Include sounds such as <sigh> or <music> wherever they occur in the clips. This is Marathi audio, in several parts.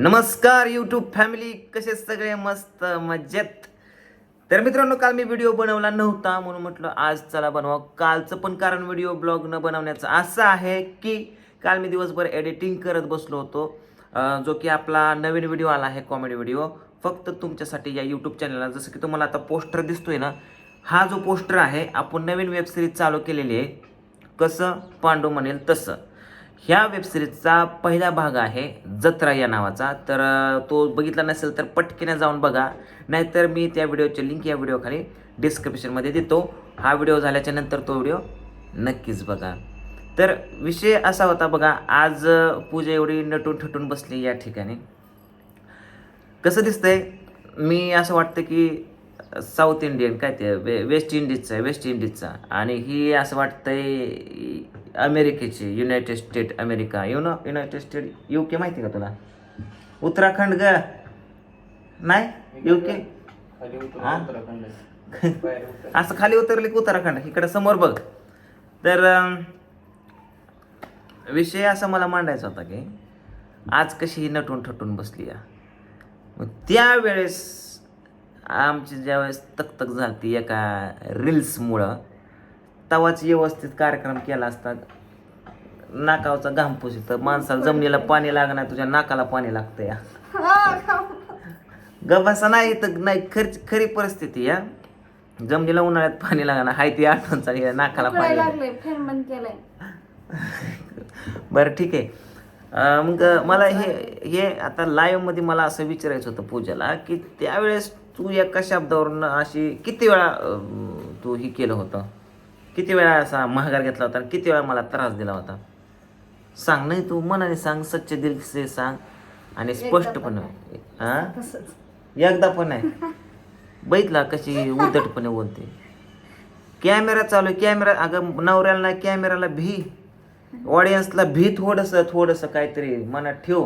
नमस्कार यूट्यूब फॅमिली कसे सगळे? मस्त मजेत. तर मित्रांनो काल मी व्हिडिओ बनवला नव्हता म्हणून म्हटलं आज चला बनवा कालचं पण कारण व्हिडिओ ब्लॉग न बनवण्याचं असं आहे की काल मी दिवसभर एडिटिंग करत बसलो होतो. जो की आपला नवीन व्हिडिओ आला आहे कॉमेडी व्हिडिओ फक्त तुमच्यासाठी या यूट्यूब चॅनलला जसं की तुम्हाला आता पोस्टर दिसतोय ना हा जो पोस्टर आहे आपण नवीन वेबसिरीज चालू केलेली आहे. कसं? पांडू म्हणेल तसं. ह्या वेबसिरीजचा पहिला भाग आहे जत्रा या नावाचा. तर तो बघितला नसेल तर पटकीने जाऊन बघा. नाहीतर मी त्या व्हिडिओची लिंक या व्हिडिओखाली डिस्क्रिप्शनमध्ये देतो. हा व्हिडिओ झाल्याच्यानंतर तो व्हिडिओ नक्कीच बघा. तर विषय असा होता बघा आज पूजा एवढी नटून ठटून बसली या ठिकाणी. कसं दिसतंय? मी असं वाटतं की साऊथ इंडियन काय ते वे वेस्ट इंडिजचा आहे वेस्ट इंडिजचा आणि ही असं वाटतंय अमेरिकेची United State America. You know United State U K माहिती का तुला? उत्तराखंड ग. नाही? यू के <laughs> असं खाली उतरले की उत्तराखंड. इकडे समोर बघ. तर विषय असा मला मांडायचा होता की आज कशी ही नटून ठटून बसली या. मग त्यावेळेस आमची ज्यावेळेस तकतक झाली एका रील्समुळं तवाच व्यवस्थित कार्यक्रम केला असता. नाकावचा घाम पुसित. माणसाला जमिनीला पाणी लागणार तुझ्या नाकाला पाणी लागतं या. गबासा नाही तर नाही खरी खरी परिस्थिती या. जमिनीला उन्हाळ्यात पाणी लागणार हाय ती आठवण चालली नाकाला पाणी लागलं. बरं ठीक आहे. मग मला हे हे आता live मध्ये मला असं विचारायचं होतं पूजाला की त्यावेळेस तू एका शब्दावरून अशी किती वेळा तू हे केलं होतं? किती वेळा असा महागार घेतला होता आणि किती वेळा मला त्रास दिला होता? सांग नाही तू मनाने सांग सच्चे दिल से सांग आणि स्पष्टपणे हा? एकदा पण नाही. <laughs> बघितला कशी उद्धटपणे बोलते. कॅमेरा चालू आहे कॅमेरा अगं नवऱ्याला कॅमेराला भी. ऑडियन्सला भी थोडंसं थोडंसं काहीतरी मनात ठेव.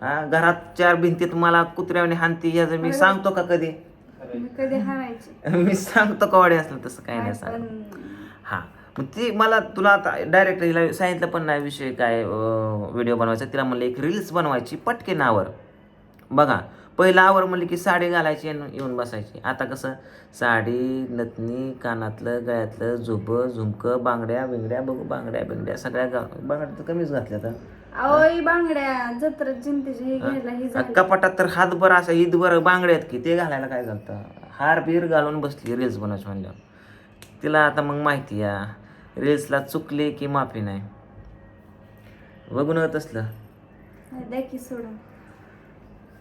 हा? घरात चार भिंतीत मला कुत्र्याने हानती याचं मी सांगतो का कधी? मी कधी हाणायची. <laughs> मी सांगतो का ऑडियन्सला तसं काही नाही सांग हां. मग ती मला तुला आता डायरेक्ट हिला सांगितलं पण नाही विषय काय व्हिडिओ बनवायचा. तिला म्हणलं एक रील्स बनवायची पटकेन आवर. बघा पहिलं आवर म्हणलं की साडी घालायची आणि येऊन बसायची. आता कसं? साडी नथनी कानातलं गळ्यातलं झोबं झुमकं बांगड्या बिंगड्या बघू बांगड्या बिंगड्या. सगळ्या गा बांगड्या तर कमीच घातल्या तर बांगड्या जत्रा जिंतीची ही घ्यायला ही झाली. कपाटात तर हातभर असं ईदभर बांगड्या आहेत की ते घालायला काय घालतं? हार बीर घालून बसली रील्स बनवायची म्हणल्यावर. तिला आता मग माहिती या रील्सला चुकली की माफी नाही. बघू न तसलं. द्या की सोडून.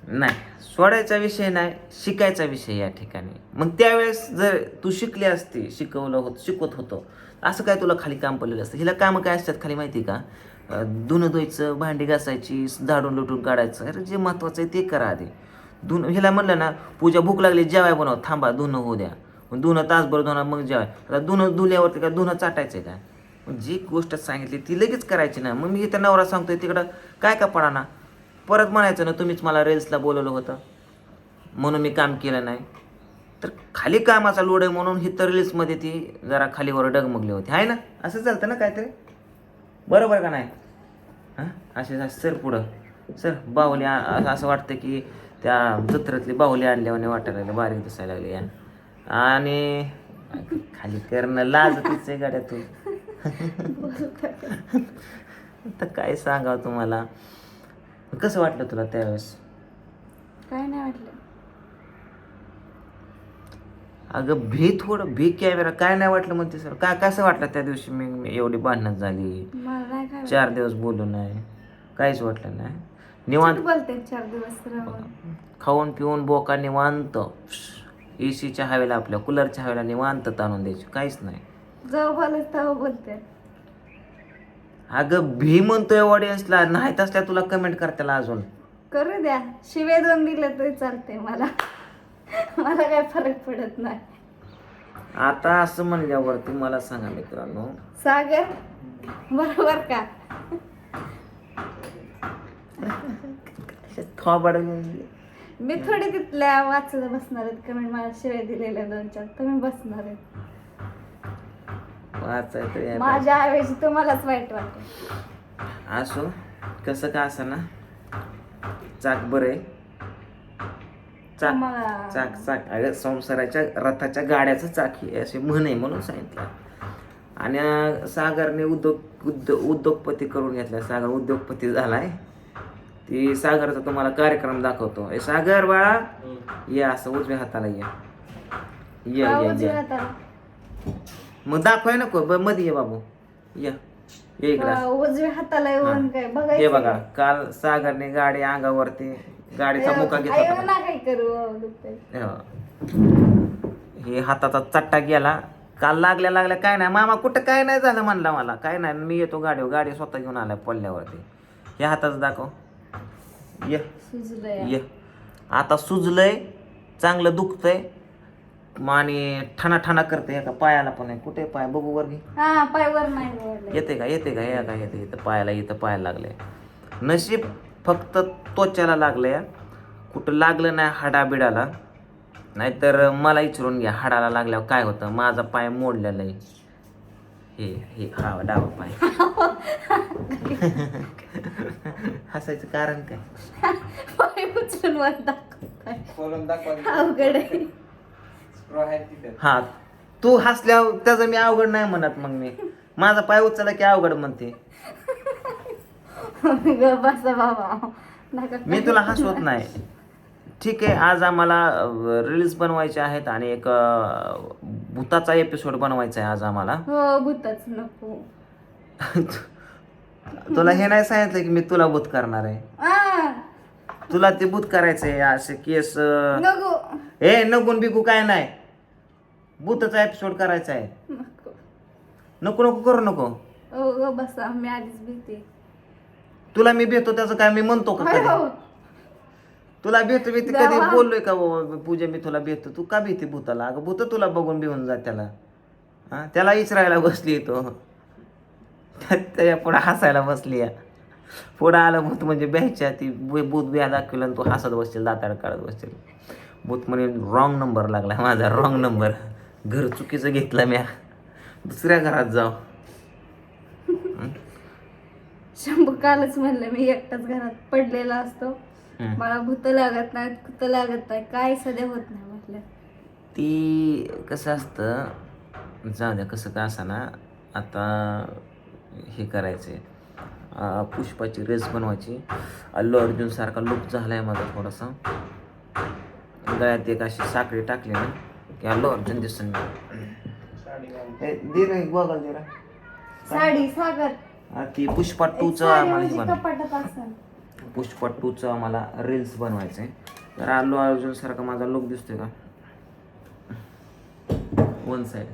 नाही सोडायचा विषय नाही शिकायचा विषय या ठिकाणी. मग त्यावेळेस जर तू शिकली असती शिकवलं होत शिकवत होतो असं काय तुला खाली काम पडलेलं असतं? हिला कामं काय असतात खाली माहिती का? धुणं धुवायचं भांडी घासायची झाडून लुटून काढायचं. अरे जे महत्वाचं आहे ते करा आधी. धुन हिला म्हणलं ना पूजा भूक लागली जेवाय बनव थांबा धुणं होऊ द्या. मग धुणं तासभर दोन मग जेवाय. आता धुणं धुल्यावरती काय धुणं चाटायचं काय? का जी गोष्ट सांगितली ती लगेच करायची ना. मग मी इथं नवरा सांगतोय तिकडं काय का पडाना? परत म्हणायचं ना तुम्हीच मला रेल्सला बोलवलं होतं. म्हणून मी काम केलं नाही. तर खाली कामाचा लोड आहे म्हणून ही तर रिल्समध्ये ती जरा खालीवर डगमगली होती. आहे ना? असं चालतं ना काहीतरी? बरोबर का नाही? हां? असे सर पुढं. सर बाहुली असं असं वाटतं की त्या जत्रेतली बाहुली आणल्यावाने वाटायला लागले बारीक दिसायला लागले या आणि खाली करणं लाजतीच आहे गाड्या तू. तर काय सांगावं तुम्हाला? कसं वाटलं तुला त्यावेळेस? काय नाही वाटलं. अगं भी थोडं भी कॅमेरा काय नाही वाटलं म्हणते सर? काय कसं वाटलं त्या दिवशी मी मी एवढी भांडणं झाली? मला नाही काय चार दिवस बोललो नाही. काहीच वाटलं नाही. निवांत बोलते चार दिवस खाऊन पिऊन बोका निवांत. एसीच्या हवेला आपल्या कूलरच्या हवेला निवांत ताणून द्यायची काहीच नाही. जाऊ बोलत तेव्हा बोलते. अगं भी म्हणतोय ऑडियन्सला नाही तसल्या तुला कमेंट करताला अजून. करू द्या. शिवे दोन दिले तरी चालते मला. मला काय फरक पडत नाही. आता असं म्हणल्यावरती मला सांगा मित्रांनो. सागर बरोबर का? थोबड मी थोडी तिथल्या वाचत बसणार आहेत कमेंट मला शिवाय दिलेल्या दोन चार. तुम्ही बसणार आहेत. वाचायचं यायला. माझ्या ऐवजी तुम्हालाच वाईट वाटेल असो कसं का असं ना? चाक बरं आहे. चाक चाक चाक. अगं संसाराच्या रथाच्या गाड्याचं चाक हे असे म्हण आहे म्हणून सांगितलं. आणि अं, सागरने उद्योग उद्योग उद्योगपती करून घेतला. सागर उद्योगपती झालाय. ती सागरचा तुम्हाला कार्यक्रम दाखवतो. ए सागर बाळा ये असं उजव्या हाताला ये. ये मग दाखवाय नको ब- मध्ये ये बाबू. ये ये इकडं. का उजव्या हाताला येऊन काय हे बघा काल सागरने गाडी अंगावरती गाडीचा मुका घेतला होता. ना काय करू अहो, दुखतंय. हो. हे हाताचा चट्टा गेला. काल लागल्या लागल्या काय नाही. मामा कुठं काय नाही झालं म्हणला मला. काय नाही मी येतो गाडीवर. गाडी स्वतः घेऊन आलाय पडल्यावरती. हे हाताचं दाखव. ये. ये. आता सुजलंय चांगलं दुखतंय मग आणि ठाणा ठाणा करते एका पायाला पण. आहे कुठे पाय? बघू वर घे हा पायवर नाही. येते का? येते का? ये का? येते इथं पायाला इथं पायाला लागले नशीब फक्त त्वचाला लागलंय. कुठं लागलं नाही हाडाबिडाला. नाहीतर मला विचारून घ्या हाडाला लागल्यावर काय होतं? माझा पाय मोडलेला आहे. हे हे हा डावा पाय हसायचं कारण काय पाय उचलून वर दाखवताय अवघड आहे हा तू हसल्यावर त्याचं मी अवघड नाही म्हणत मग मी माझा पाय उचलला की अवघड म्हणते ग बसा बाबा नका मी तुला हसवत नाही ठीक आहे आज आम्हाला रील्स बनवायचे आहेत आणि एक भूताचा एपिसोड बनवायचा आहे आज आम्हाला. हो भूतच नको. <laughs> तुला हे नाही सांगितलं की मी तुला भूत करणार आहे? तुला ते भूत करायचं आहे असे केस ए नगून बिगू काय नाही. भूताचा एपिसोड करायचा आहे. नको. नको नको करू नको. हो ग बसा मी आधीच भीते तुला मी भेटतो त्याचं काय मी म्हणतो का हो. तुला भेटतो मी. कधी बोललोय का बाबा पूजा मी तुला भेटतो. तू का भीती भूताला? अगं भूत तुला बघून भिवून जा त्याला. हा त्याला इचरायला बसली तो. त्या- त्याच्या पुढे हसायला बसली या. पुढं आलं भूत म्हणजे ब्यायच्या ती भूत बिया दाखवलं आणि तू हसत बसशील दाताड काढत बसशील. भूत म्हणे रॉंग नंबर लागला माझा रॉंग नंबर घर चुकीचं घेतलं म्या. दुसऱ्या घरात जाऊ. <laughs> शंभू कालच म्हणलं मी एकटाच घरात पडलेला असतो. मला भूत लागत नाही कुत लागत नाही काय सध्या होत नाही म्हटलं. ती कसं असतं जाऊ द्या कसं का ना आता हे करायचे पुष्पाची रेस बनवायची. अल्लू अर्जुन सारखा लुक झालाय माझा थोडासा. गळ्यात एक अशी साखळी टाकली ना की अल्लू अर्जुन दिसून. साडी सागर. हा, ती पुष्पा टूचं आम्हाला पुष्पा टूचं आम्हाला रील्स बनवायचं आहे तर अल्लू अर्जुन सारखा माझा लुक दिसतोय का? वन साईड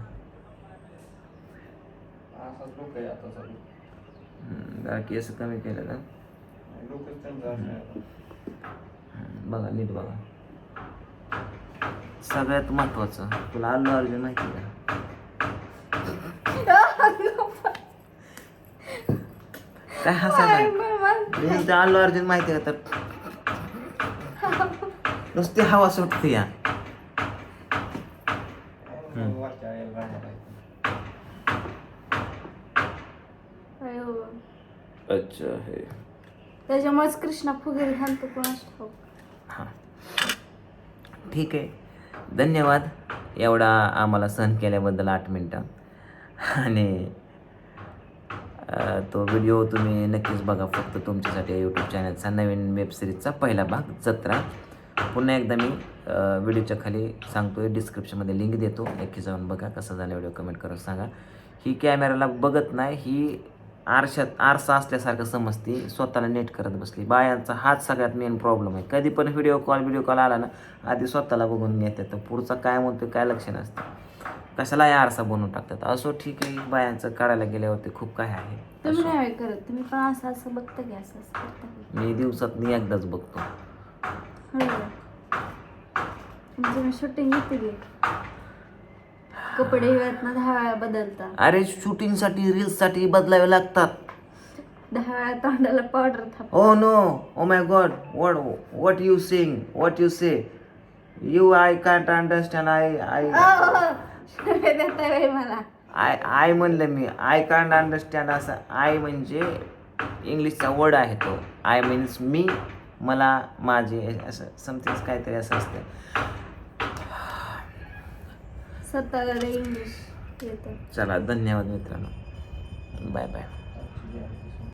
जरा केस कमी केलं का हम्म, बघा नीट बघा. सगळ्यात महत्वाचं तुला अल्लू अर्जुन माहिती आहे का? <laughs> काय काय हसायला मी तर अल्लू अर्जुन माहिती आहे का तर? नुसती हवा सुटते या. हो. अच्छा हे. त्याच्यामुळेच कृष्णा फुगेरी घालतो ठाऊक. हां. ठीक आहे. धन्यवाद. एवढा आम्हाला सहन केल्याबद्दल आठ मिनटं. आणि तो व्हिडिओ तुम्ही नक्कीच बघा फक्त तुमच्यासाठी यूट्यूब चॅनलचा नवीन वेबसिरीजचा पहिला भाग जत्रा. पुन्हा एकदा मी व्हिडिओच्या खाली सांगतोय डिस्क्रिप्शनमध्ये लिंक देतो. नक्की जाऊन बघा कसा झाला व्हिडिओ कमेंट करून सांगा. ही कॅमेराला बघत नाही ही आरशात आरसा असल्यासारखं समजते. स्वतःला नेट करत बसली. बायांचा हाच सगळ्यात मेन प्रॉब्लेम आहे. कधी पण व्हिडिओ कॉल व्हिडिओ कॉल आला ना आधी स्वतःला बघून घेतात तर पुढचा काय म्हणतो काय लक्ष नसतं कशाला या आरसा बनवून टाकतात? असो ठीक आहे बायांचं काढायला गेल्यावरती खूप काय आहे. तुम्ही नाही करत तुम्ही पण असं असं बघता की असं असं करता की. मी दिवसात मी एकदाच बघतो. होय. का? तुमची मी शूटिंग येते की. कपडे वेळात दहा वेळा बदलता अरे शूटिंगसाठी रील्ससाठी बदलावे लागतात. दहा वेळा तोंडाला पावडर थाप ओ no oh my God what what you sing what you say you I can't understand I I मला आय आय म्हणलं मी आय कांड अंडरस्टँड असं. आय म्हणजे इंग्लिशचा वर्ड आहे तो. आय मीन्स मी मला माझे असं समथिंग काहीतरी असं असतं. इंग्लिश चला धन्यवाद मित्रांनो. Bye bye